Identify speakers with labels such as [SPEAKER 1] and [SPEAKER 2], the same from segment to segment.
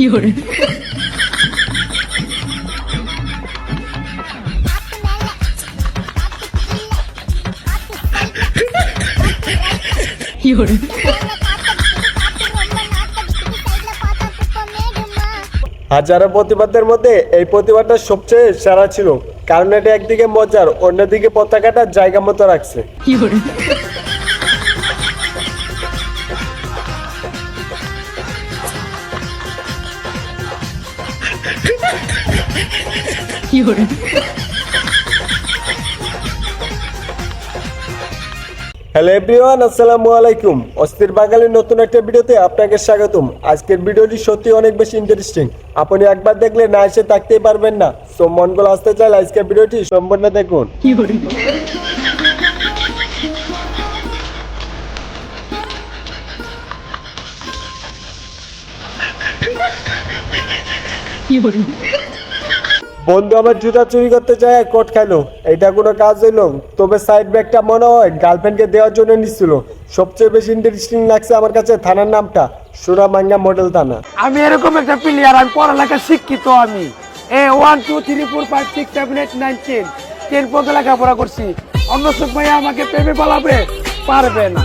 [SPEAKER 1] 有人。
[SPEAKER 2] হাজারো প্রতিবাদের মধ্যে এই প্রতিবাদটা সবচেয়ে সেরা ছিল কারণ এটা একদিকে মজার অন্যদিকে পতাকাটা জায়গা মতো রাখছে।
[SPEAKER 1] কি 有人。
[SPEAKER 2] হ্যালো এভরিওয়ান আসসালামু আলাইকুম অস্থির বাঙালির নতুন একটা ভিডিওতে আপনাকে স্বাগতম। আজকের ভিডিওটি সত্যি অনেক বেশি ইন্টারেস্টিং আপনি একবার দেখলে না এসে থাকতেই পারবেন না। তো মনগুলো আসতে চাইলে আজকের ভিডিওটি সম্পূর্ণ দেখুন।
[SPEAKER 1] কি
[SPEAKER 2] বন্ধু, আমার জুতা চুরি করতে যায় কোট খাইলো এটা কোনো কাজ হইল? তবে সাইড ব্যাগটা মনে হয় গার্লফ্রেন্ডকে দেওয়ার জন্য নিচ্ছিল সবচেয়ে বেশি ইন্টারেস্টিং লাগছে আমার কাছে থানার নামটা সুরামাঙ্গা মডেল থানা।
[SPEAKER 3] আমি এরকম একটা প্লেয়ার আমি পড়ালেখা শিক্ষিত আমি। A one two three four five six seven eight nine ten ten পর্যন্ত লেখাপড়া করছি। অন্য সব ভাইয়া আমাকে প্রেমে পালাবে, পারবে না।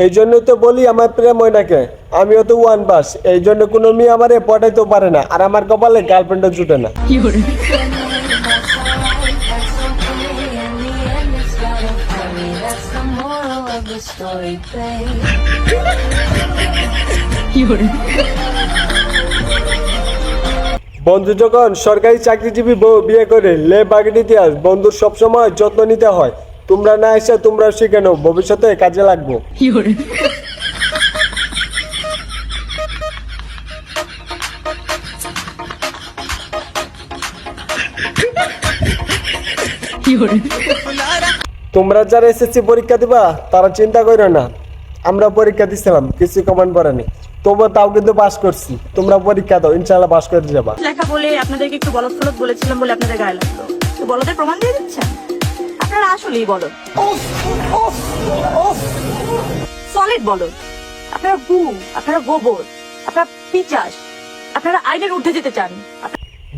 [SPEAKER 2] এই জন্য তো বলি আমার প্রেম ওইটাকে আমিও তো ওয়ান বাস এই জন্য কোনো মেয়ে আমার পটাইতেও পারে না। আর আমার কপালে গার্লফ্রেন্ডও জুটে না। বন্ধু যখন সরকারি চাকরিজীবী বিয়ে করে লে বাগের ইতিহাস বন্ধুর সবসময় যত্ন নিতে হয়। তোমরা না এসে তোমরা শিখে নাও ভবিষ্যতে কাজে লাগবো। তোমরা যারা এসএসসি পরীক্ষা দিবা তারা চিন্তা করো না। আমরা পরীক্ষা দিছিলাম কিছু কমান্ড করেনি তবু তাও কিন্তু পাস করছি। তোমরা পরীক্ষা দাও ইনশাআল্লাহ পাস করে যাবা।
[SPEAKER 4] লেখা বলে আপনাদেরকে একটু গলত বলেছিলাম বলে আপনাদের গায়ে লাগতো। বলতে প্রমাণ দিয়ে দিচ্ছে আসলেই বলো। সলিড বলো। আপনারা গু আপনারা গোবর, আপনারা পিচাস, আপনারা আইনের উঠে যেতে চান।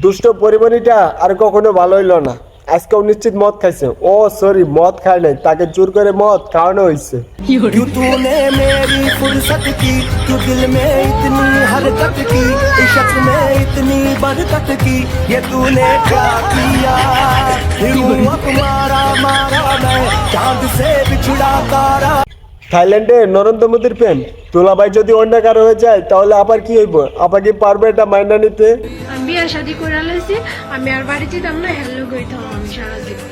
[SPEAKER 2] দুষ্ট পরিমণিটা আর কখনো ভালো হইল না। আজকেও নিশ্চিত মদ খাইছে ও সরি মদ খায় নাই তাকে জোর করে মদ খাওয়ানো হয়েছে
[SPEAKER 1] 有人，
[SPEAKER 5] तूने मेरी फुर्सत की तू दिल में इतनी हरकत की इश्क में इतनी बरकत की ये तूने क्या किया फिर अब मारा मारा मैं चांद से बिछड़ा तारा
[SPEAKER 2] থাইল্যান্ডে নরেন্দ্র মোদীর প্রেম। তোলাবাই যদি অন্য কারও হয়ে যায় তাহলে আবার কি হইব? আবার কি পারবে এটা মাইনা নিতে?
[SPEAKER 6] আমি বিয়ে শাদি করে লাইছি আমি আর বাড়ি যেতাম না হ্যালো কইতাম আমি সারা জীবন।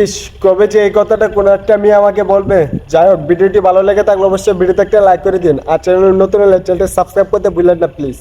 [SPEAKER 2] ইস কবে যে এই কথাটা কোনো একটা মেয়ে আমাকে বলবে? যাই হোক ভিডিওটি ভালো লেগে থাকলে অবশ্যই ভিডিওতে একটা লাইক করে দিন। আর চ্যানেল নতুন হলে চ্যানেলটা সাবস্ক্রাইব করতে ভুলেন না প্লিজ